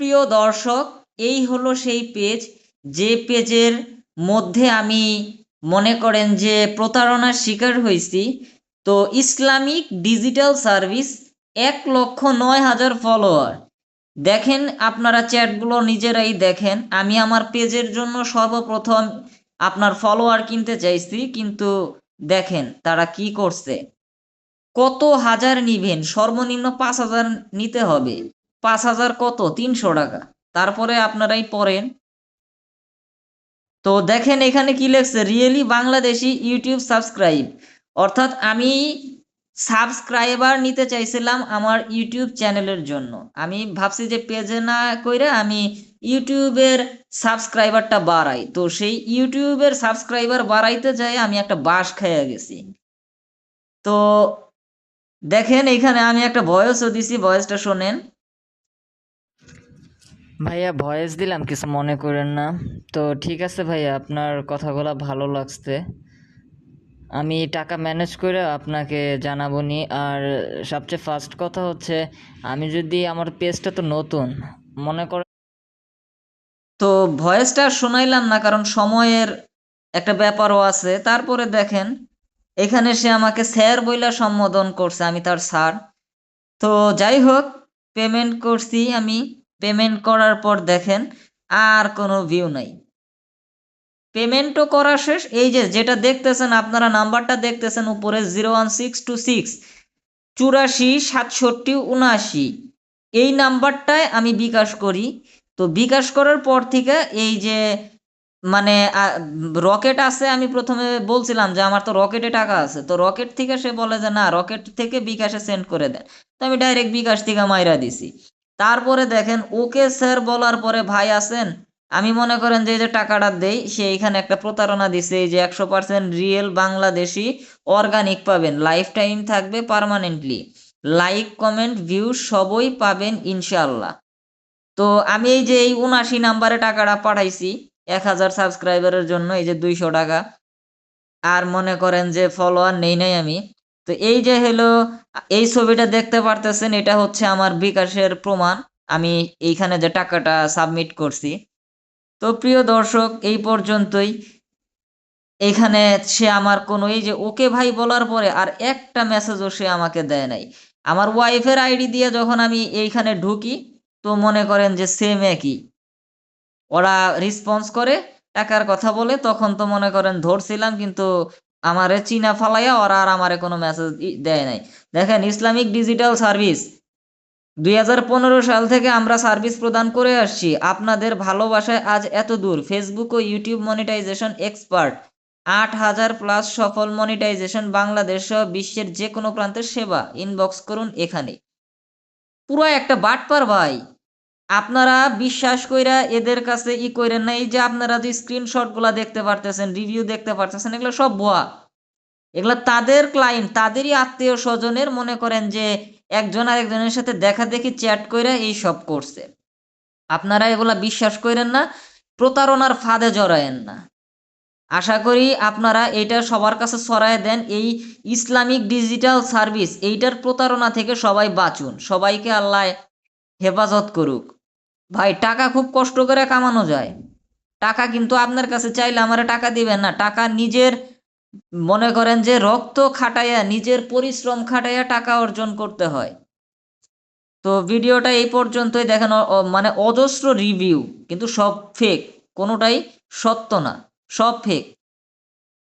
প্রিয় দর্শক, এই হলো সেই পেজ যে পেজের মধ্যে আমি মনে করেন যে প্রতারণার শিকার হয়েছি, তো ইসলামিক ডিজিটাল সার্ভিস এক লক্ষ নয় হাজার ফলোয়ার দেখেন আপনারা চ্যাটগুলো নিজেরাই দেখেন। আমি আমার পেজের জন্য সর্বপ্রথম আপনার ফলোয়ার কিনতে চাইছি, কিন্তু দেখেন তারা কি করছে। কত হাজার নিবেন? সর্বনিম্ন পাঁচ হাজার নিতে হবে। পাঁচ হাজার কত? তিনশো টাকা। তারপরে আপনারাই পড়েন। তো দেখেন এখানে কি লেখছে? রিয়েলি বাংলাদেশি ইউটিউব সাবস্ক্রাইব অর্থাৎ আমি সাবস্ক্রাইবার নিতে চাইছিলাম আমার ইউটিউব চ্যানেলের জন্য। আমি ভাবছি যে পেজে না কইরা আমি ইউটিউবের সাবস্ক্রাইবারটা বাড়াই। তো সেই ইউটিউবের সাবস্ক্রাইবার বাড়াইতে যাই আমি একটা বাস খেয়ে গেছি। তো দেখেন এখানে আমি একটা ভয়েসও দিছি। ভয়েসটা শোনেন। ভাইয়া ভয়েস দিলাম, কিছু মনে করেন না। তো ঠিক আছে ভাইয়া, আপনার কথাগুলো ভালো লাগছে। আমি টাকা ম্যানেজ করে আপনাকে জানাব নি আর সবচেয়ে ফার্স্ট কথা হচ্ছে, আমি যদি আমার পেজটা তো নতুন, মনে করেন তো ভয়েসটা শোনাইলাম না, কারণ সময়ের একটা ব্যাপারও আছে। তারপরে দেখেন, এখানে সে আমাকে স্যার বইলা সম্বোধন করছে, আমি তার স্যার তো যাই হোক পেমেন্ট করছি আমি। পেমেন্ট করার পর দেখেন আর কোনো ভিউ নাই। পেমেন্টও করা শেষ। এই যে যেটা দেখতেছেন, আপনারা নাম্বারটা দেখতেছেন উপরে zero one six two six চুরাশি, সাতষট্টি, উনআশি। এই নাম্বারটায় আমি বিকাশ করি। তো বিকাশ করার পর থেকে এই যে মানে রকেট আছে, আমি প্রথমে বলছিলাম যে আমার তো রকেটে টাকা আছে। তো রকেট থেকে সে বলে যে না, রকেট থেকে বিকাশে সেন্ড করে দেন। তো আমি ডাইরেক্ট বিকাশ থেকে মাইরা দিছি। তারপরে দেখেন, ওকে স্যার বলার পরে ভাই আছেন, আমি মনে করেন যে যে টাকাটা দেই, সে এখানে একটা প্রতারণা দিছে, এই যে একশো পার্সেন্ট রিয়েল বাংলাদেশি অর্গানিক পাবেন লাইফ টাইম থাকবে পারমানেন্টলি লাইক কমেন্ট ভিউ সবই পাবেন ইনশাল্লাহ তো আমি এই যে এই উনাশি নাম্বারে টাকাটা পাঠাইছি, এক হাজার সাবস্ক্রাইবারের জন্য, এই যে দুইশো টাকা। আর মনে করেন যে ফলোয়ার নেই নাই আমি। তো এই যে হলো, এই ছবিটা দেখতে পারতেছেন, এটা হচ্ছে আমার বিকাশের প্রমাণ। আমি এইখানে যে টাকাটা সাবমিট করছি। তো প্রিয় দর্শক, এই পর্যন্তই। এইখানে সে আমার কোনো, এই যে ওকে ভাই বলার পরে আর একটা মেসেজও সে আমাকে দেয় নাই। আমার ওয়াইফের আইডি দিয়ে যখন আমি এইখানে ঢুকি, তো মনে করেন যে সেম একই। ওরা রেসপন্স করে টাকার কথা বলে, তখন তো মনে করেন ধরছিলাম, কিন্তু আমারে চীনা ফালাইয়া ওরা আর আমারে কোনো মেসেজ দেয় নাই। দেখেন, ইসলামিক ডিজিটাল সার্ভিস দু হাজার পনেরো সাল থেকে আমরা সার্ভিস প্রদান করে আসছি। আপনাদের ভালোবাসায় আজ এত দূর। ফেসবুক ও ইউটিউব মনিটাইজেশন এক্সপার্ট আট হাজার প্লাস সফল মনিটাইজেশন বাংলাদেশ সহ বিশ্বের যে কোনো প্রান্তের সেবা। ইনবক্স করুন এখানে। পুরো একটা বাটপার ভাই। আপনারা বিশ্বাস কইরা এদের কাছে ই কইরেন না, এই যে আপনারা যে স্ক্রিনশটগুলা দেখতে পারতেছেন রিভিউ দেখতে পারতেছেন, এগুলো সব ভুয়া। এগুলো তাদের ক্লায়েন্ট তাদেরই আত্মীয় স্বজনের মনে করেন যে একজন আর একজনের সাথে দেখা দেখি চ্যাট কইরা এই সব করছে। আপনারা এগুলা বিশ্বাস করেন না, প্রতারণার ফাঁদে জড়ায়েন না। আশা করি আপনারা এটা সবার কাছে ছড়ায় দেন, এই ইসলামিক ডিজিটাল সার্ভিস এইটার প্রতারণা থেকে সবাই বাঁচুন, সবাইকে আল্লাহ হেফাজত করুক। ভাই, টাকা খুব কষ্ট করে কামানো যায়। টাকা কিন্তু আপনার কাছে চাইলে আমার টাকা দিবেন না। টাকা নিজের, মনে করেন যে রক্ত খাটাইয়া, নিজের পরিশ্রম খাটাইয়া টাকা অর্জন করতে হয়। তো ভিডিওটা এই পর্যন্তই। দেখেন মানে অজস্র রিভিউ, কিন্তু সব ফেক কোনোটাই সত্য না। সব ফেক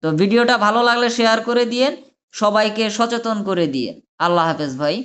তো ভিডিওটা ভালো লাগলে শেয়ার করে দিয়েন, সবাইকে সচেতন করে দিয়ে। আল্লাহ হাফেজ ভাই।